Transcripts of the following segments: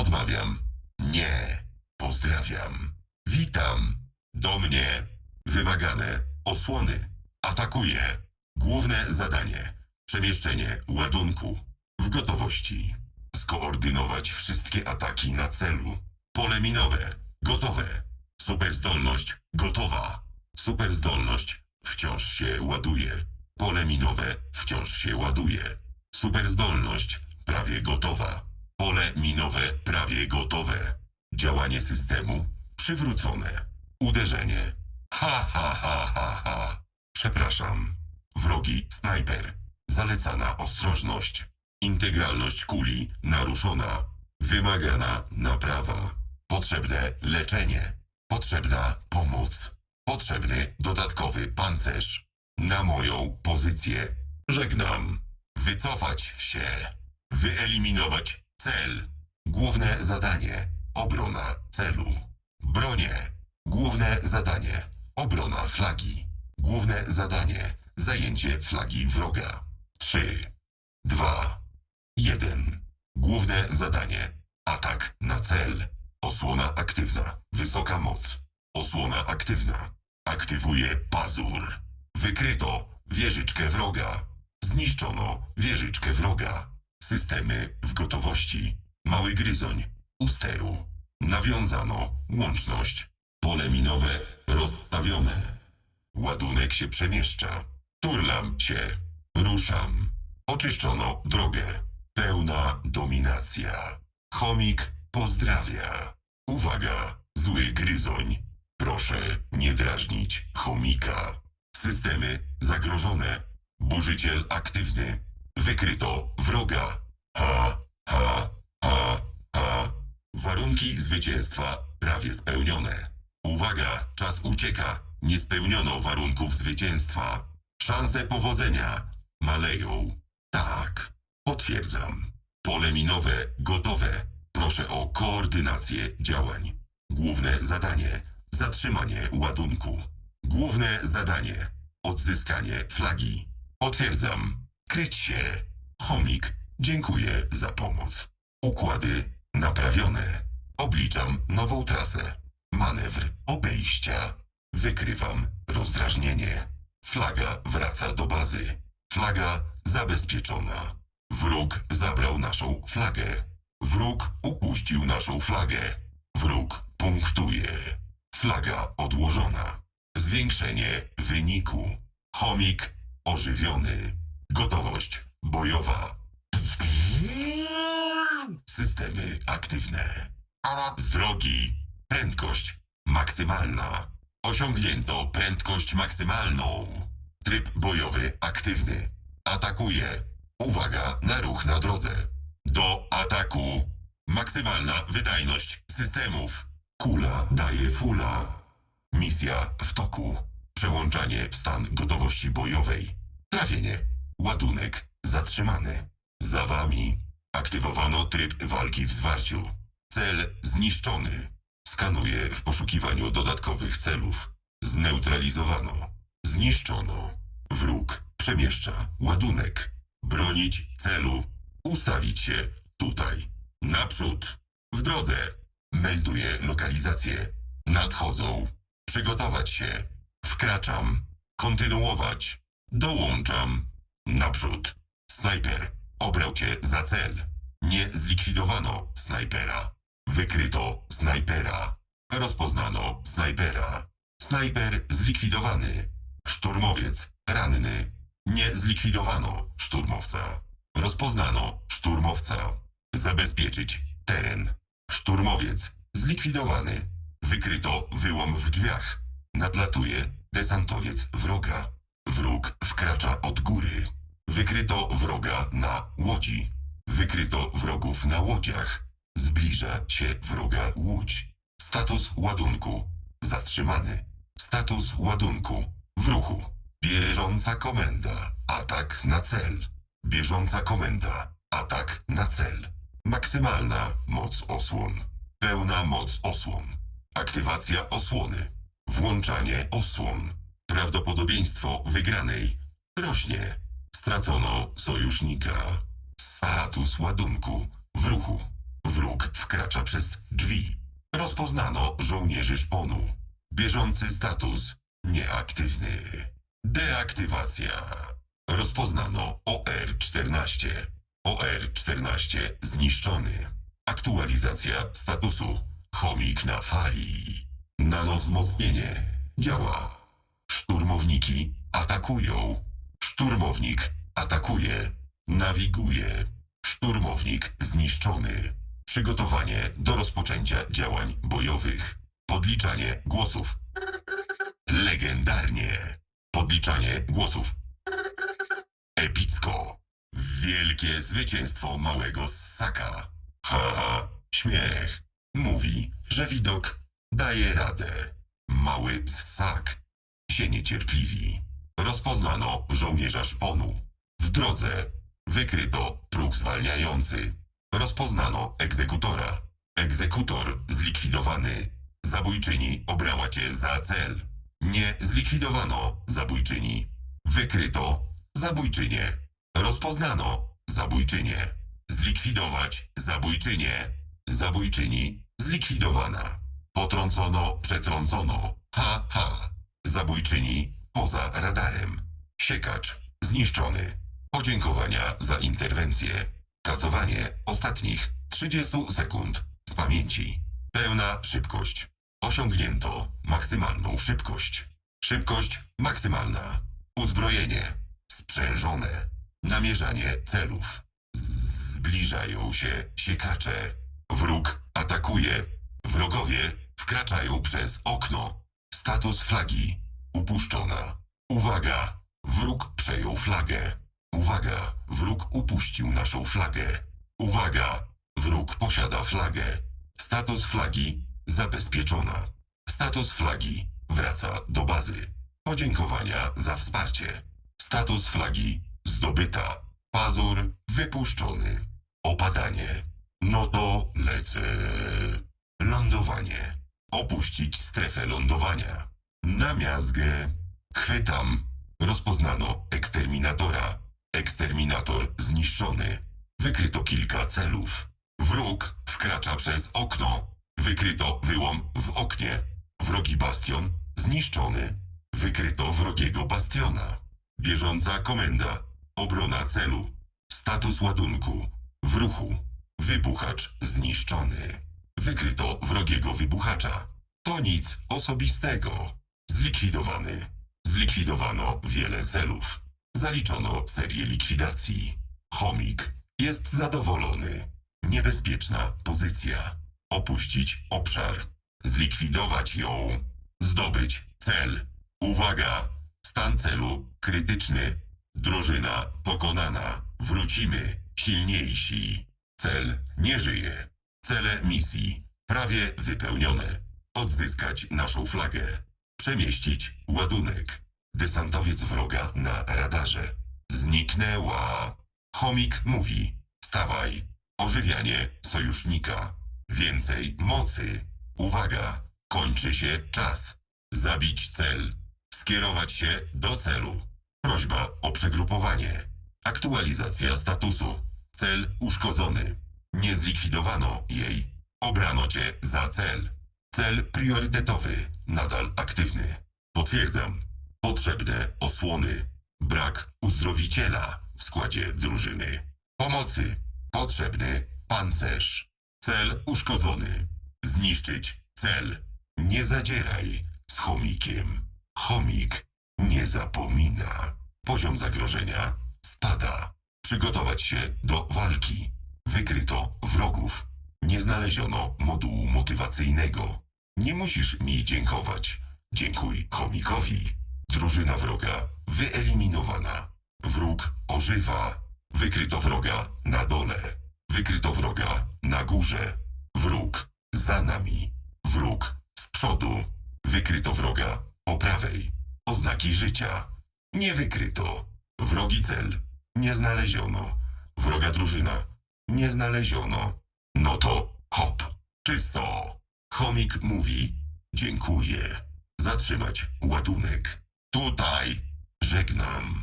Odmawiam. Nie. Pozdrawiam. Witam. Do mnie. Wymagane. Osłony. Atakuję. Główne zadanie. Przemieszczenie ładunku. W gotowości. Skoordynować wszystkie ataki na celu. Pole minowe. Gotowe. Superzdolność. Gotowa. Superzdolność. Wciąż się ładuje. Pole minowe. Wciąż się ładuje. Superzdolność. Prawie gotowa. Pole minowe. Prawie gotowe. Działanie systemu. Przywrócone. Uderzenie. Ha, ha, ha, ha, ha. Przepraszam. Wrogi snajper. Zalecana ostrożność. Integralność kuli naruszona. Wymagana naprawa. Potrzebne leczenie. Potrzebna pomoc. Potrzebny dodatkowy pancerz. Na moją pozycję. Żegnam. Wycofać się. Wyeliminować cel. Główne zadanie. Obrona celu. Bronie. Główne zadanie. Obrona flagi. Główne zadanie. Zajęcie flagi wroga. 3, 2, 1. Główne zadanie. Atak na cel. Osłona aktywna. Wysoka moc. Osłona aktywna. Aktywuje pazur. Wykryto wieżyczkę wroga. Zniszczono wieżyczkę wroga. Systemy w gotowości. Mały gryzoń. U steru. Nawiązano łączność. Pole minowe rozstawione. Ładunek się przemieszcza. Turlam się. Ruszam. Oczyszczono drogę. Pełna dominacja. Chomik pozdrawia. Uwaga, zły gryzoń. Proszę nie drażnić chomika. Systemy zagrożone. Burzyciel aktywny. Wykryto wroga. Ha, ha, ha, ha. Warunki zwycięstwa prawie spełnione. Uwaga, czas ucieka. Nie spełniono warunków zwycięstwa. Szanse powodzenia maleją. Tak, potwierdzam. Pole minowe gotowe. Proszę o koordynację działań. Główne zadanie zatrzymanie ładunku. Główne zadanie odzyskanie flagi. Potwierdzam. Kryć się. Chomik, dziękuję za pomoc. Układy naprawione. Obliczam nową trasę. Manewr obejścia. Wykrywam rozdrażnienie. Flaga wraca do bazy. Flaga zabezpieczona. Wróg zabrał naszą flagę. Wróg upuścił naszą flagę. Wróg punktuje. Flaga odłożona. Zwiększenie wyniku. Chomik ożywiony. Gotowość bojowa. Systemy aktywne. Z drogi. Prędkość maksymalna. Osiągnięto prędkość maksymalną. Tryb bojowy aktywny. Atakuje. Uwaga na ruch na drodze. Do ataku. Maksymalna wydajność systemów. Kula daje fula. Misja w toku. Przełączanie w stan gotowości bojowej. Trafienie. Ładunek zatrzymany. Za wami. Aktywowano tryb walki w zwarciu. Cel zniszczony. Skanuję w poszukiwaniu dodatkowych celów. Zneutralizowano. Zniszczono. Wróg przemieszcza ładunek. Bronić celu. Ustawić się tutaj. Naprzód. W drodze. Melduję lokalizację. Nadchodzą. Przygotować się. Wkraczam. Kontynuować. Dołączam. Naprzód. Snajper. Obrał cię za cel. Nie zlikwidowano snajpera. Wykryto snajpera. Rozpoznano snajpera. Snajper zlikwidowany. Szturmowiec ranny. Nie zlikwidowano szturmowca. Rozpoznano szturmowca. Zabezpieczyć teren. Szturmowiec zlikwidowany. Wykryto wyłom w drzwiach. Nadlatuje desantowiec wroga. Wróg wkracza od góry. Wykryto wroga na łodzi. Wykryto wrogów na łodziach. Zbliża się wroga łódź. Status ładunku. Zatrzymany. Status ładunku. W ruchu. Bieżąca komenda. Atak na cel. Bieżąca komenda. Atak na cel. Maksymalna moc osłon. Pełna moc osłon. Aktywacja osłony. Włączanie osłon. Prawdopodobieństwo wygranej rośnie. Stracono sojusznika. Status ładunku w ruchu. Wróg wkracza przez drzwi. Rozpoznano żołnierzy szponu. Bieżący status nieaktywny. Deaktywacja. Rozpoznano OR-14. OR-14 zniszczony. Aktualizacja statusu. Chomik na fali. Nanowzmocnienie. Działa. Szturmowniki atakują. Szturmownik atakuje. Nawiguje. Szturmownik zniszczony. Przygotowanie do rozpoczęcia działań bojowych. Podliczanie głosów. Legendarnie. Podliczanie głosów. Epicko. Wielkie zwycięstwo małego ssaka. Ha, ha, śmiech. Mówi, że widok daje radę. Mały ssak się niecierpliwi. Rozpoznano żołnierza szponu. W drodze wykryto próg zwalniający. Rozpoznano egzekutora. Egzekutor zlikwidowany. Zabójczyni obrała cię za cel. Nie zlikwidowano zabójczyni. Wykryto zabójczynię. Rozpoznano zabójczynię. Zlikwidować zabójczynię. Zabójczyni zlikwidowana. Potrącono, przetrącono. Ha, ha. Zabójczyni poza radarem. Siekacz zniszczony. Podziękowania za interwencję. Kasowanie ostatnich 30 sekund z pamięci. Pełna szybkość. Osiągnięto maksymalną szybkość. Szybkość maksymalna. Uzbrojenie sprzężone. Namierzanie celów. Zbliżają się siekacze. Wróg atakuje. Wrogowie wkraczają przez okno. Status flagi upuszczona. Uwaga! Wróg przejął flagę. Uwaga! Wróg upuścił naszą flagę. Uwaga! Wróg posiada flagę. Status flagi zabezpieczona. Status flagi wraca do bazy. Podziękowania za wsparcie. Status flagi zdobyta. Pazur wypuszczony. Opadanie. No to lecę. Lądowanie. Opuścić strefę lądowania. Na miazgę. Chwytam. Rozpoznano eksterminatora. Eksterminator zniszczony. Wykryto kilka celów. Wróg wkracza przez okno. Wykryto wyłom w oknie. Wrogi bastion zniszczony. Wykryto wrogiego bastiona. Bieżąca komenda. Obrona celu. Status ładunku. W ruchu. Wybuchacz zniszczony. Wykryto wrogiego wybuchacza. To nic osobistego. Zlikwidowany. Zlikwidowano wiele celów. Zaliczono serię likwidacji. Chomik jest zadowolony. Niebezpieczna pozycja. Opuścić obszar. Zlikwidować ją. Zdobyć cel. Uwaga! Stan celu krytyczny. Drużyna pokonana. Wrócimy silniejsi. Cel nie żyje. Cele misji prawie wypełnione. Odzyskać naszą flagę. Przemieścić ładunek. Desantowiec wroga na radarze. Zniknęła. Chomik mówi. Stawaj. Ożywianie sojusznika. Więcej mocy. Uwaga. Kończy się czas. Zabić cel. Skierować się do celu. Prośba o przegrupowanie. Aktualizacja statusu. Cel uszkodzony. Nie zlikwidowano jej. Obrano cię za cel. Cel priorytetowy. Nadal aktywny. Potwierdzam. Potrzebne osłony. Brak uzdrowiciela w składzie drużyny. Pomocy. Potrzebny pancerz. Cel uszkodzony. Zniszczyć cel. Nie zadzieraj z chomikiem. Chomik nie zapomina. Poziom zagrożenia spada. Przygotować się do walki. Wykryto wrogów. Nie znaleziono modułu motywacyjnego. Nie musisz mi dziękować. Dziękuj chomikowi. Drużyna wroga wyeliminowana. Wróg ożywa. Wykryto wroga na dole. Wykryto wroga na górze. Wróg za nami. Wróg z przodu. Wykryto wroga po prawej. Oznaki życia. Nie wykryto. Wrogi cel. Nie znaleziono. Wroga drużyna. Nie znaleziono. No to hop. Czysto. Chomik mówi. Dziękuję. Zatrzymać ładunek. Tutaj. Żegnam.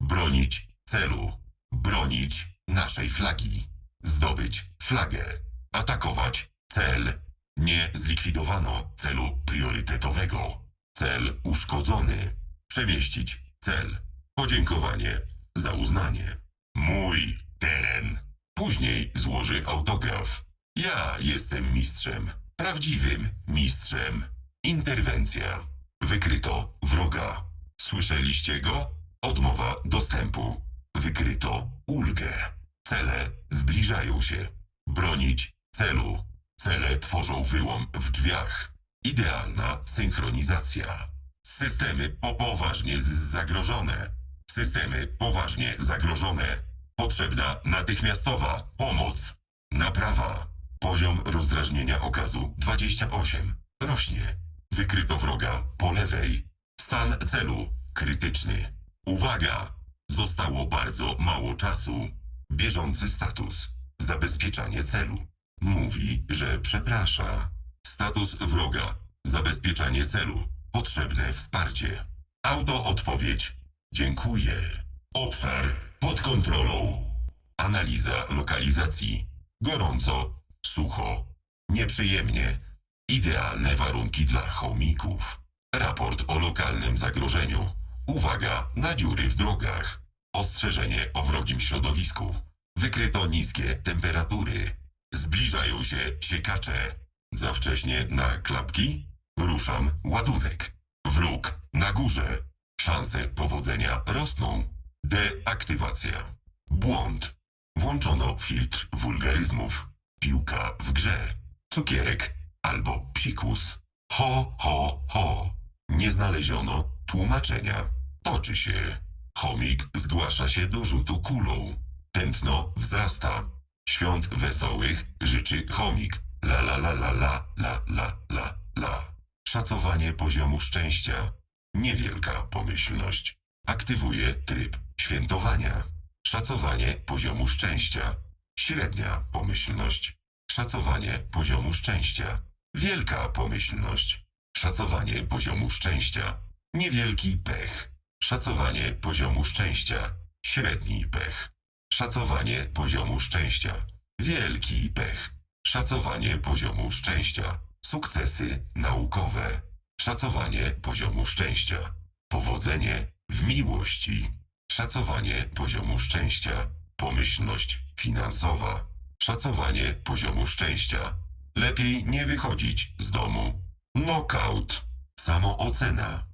Bronić celu. Bronić naszej flagi. Zdobyć flagę. Atakować. Cel. Nie zlikwidowano celu priorytetowego. Cel uszkodzony. Przemieścić cel. Podziękowanie za uznanie. Mój teren. Później złoży autograf. Ja jestem mistrzem. Prawdziwym mistrzem. Interwencja. Wykryto wroga. Słyszeliście go? Odmowa dostępu. Wykryto ulgę. Cele zbliżają się. Bronić celu. Cele tworzą wyłom w drzwiach. Idealna synchronizacja. Systemy po poważnie z- zagrożone. Systemy poważnie zagrożone. Potrzebna natychmiastowa pomoc. Naprawa. Poziom rozdrażnienia okazu 28. Rośnie. Wykryto wroga po lewej. Stan celu krytyczny. Uwaga! Zostało bardzo mało czasu. Bieżący status. Zabezpieczanie celu. Mówi, że przeprasza. Status wroga. Zabezpieczanie celu. Potrzebne wsparcie. Autoodpowiedź. Dziękuję. Obszar pod kontrolą. Analiza lokalizacji. Gorąco, sucho, nieprzyjemnie. Idealne warunki dla chomików. Raport o lokalnym zagrożeniu. Uwaga na dziury w drogach. Ostrzeżenie o wrogim środowisku. Wykryto niskie temperatury. Zbliżają się siekacze. Za wcześnie na klapki? Ruszam ładunek. Wróg na górze. Szanse powodzenia rosną. Deaktywacja. Błąd. Włączono filtr wulgaryzmów. Piłka w grze. Cukierek albo psikus. Ho, ho, ho. Nie znaleziono tłumaczenia. Toczy się. Chomik zgłasza się do rzutu kulą. Tętno wzrasta. Świąt wesołych życzy chomik. La la la la la la la la la. Szacowanie poziomu szczęścia. Niewielka pomyślność. Aktywuje tryb świętowania. Szacowanie poziomu szczęścia. Średnia pomyślność. Szacowanie poziomu szczęścia. Wielka pomyślność. Szacowanie poziomu szczęścia. Niewielki pech. Szacowanie poziomu szczęścia. Średni pech. Szacowanie poziomu szczęścia. Wielki pech. Szacowanie poziomu szczęścia. Sukcesy naukowe. Szacowanie poziomu szczęścia. Powodzenie w miłości. Szacowanie poziomu szczęścia. Pomyślność finansowa. Szacowanie poziomu szczęścia. Lepiej nie wychodzić z domu. Knockout. Samoocena.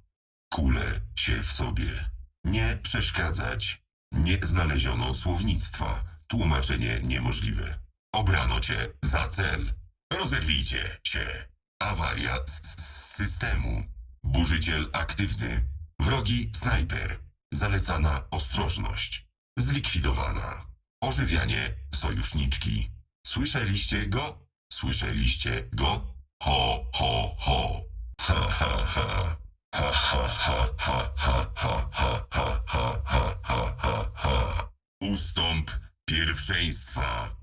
Kule się w sobie. Nie przeszkadzać. Nie znaleziono słownictwa. Tłumaczenie niemożliwe. Obrano cię za cel. Rozerwijcie się. Awaria s- s- systemu. Burzyciel aktywny. Wrogi snajper. Zalecana ostrożność. Zlikwidowana. Ożywianie sojuszniczki. Słyszeliście go? Słyszeliście go? Ho, ho, ho. Ha, ha, ha. Ha, ha, ha, ha, ha, ha, ha, ha, ha, ha, ha. Ustąp pierwszeństwa.